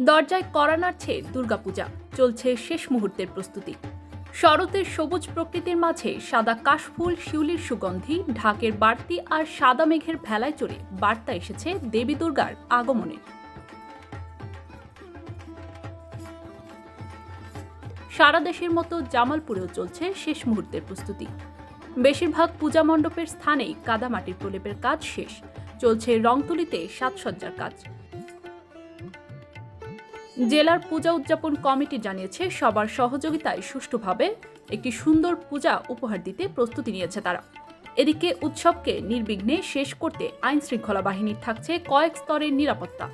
দরজায় কড়া নাড়ছে দুর্গাপূজা। চলছে শেষ মুহূর্তের প্রস্তুতি। শরতের সবুজ প্রকৃতির মাঝে সাদা কাশফুল, শিউলির সুগন্ধি, ঢাকের বাড়তি আর সাদা মেঘের ভেলায় চড়ে বার্তা এসেছে দেবী দুর্গার আগমনের সারা দেশের মতো জামালপুরেও চলছে শেষ মুহূর্তের প্রস্তুতি। বেশিরভাগ পূজা মণ্ডপের স্থানেই কাদামাটির প্রলেপের কাজ শেষ। চলছে রংতুলিতে সাজসজ্জার কাজ। জেলার পূজা উদযাপন কমিটি জানিয়েছে, সবার সহযোগিতায় সুষ্ঠুভাবে একটি সুন্দর পূজা উপহার দিতে প্রস্তুতি নিয়েছে তারা। এদিকে উৎসবকে নির্বিঘ্নে শেষ করতে আইনশৃঙ্খলা বাহিনীর থাকছে কয়েক স্তরের নিরাপত্তা।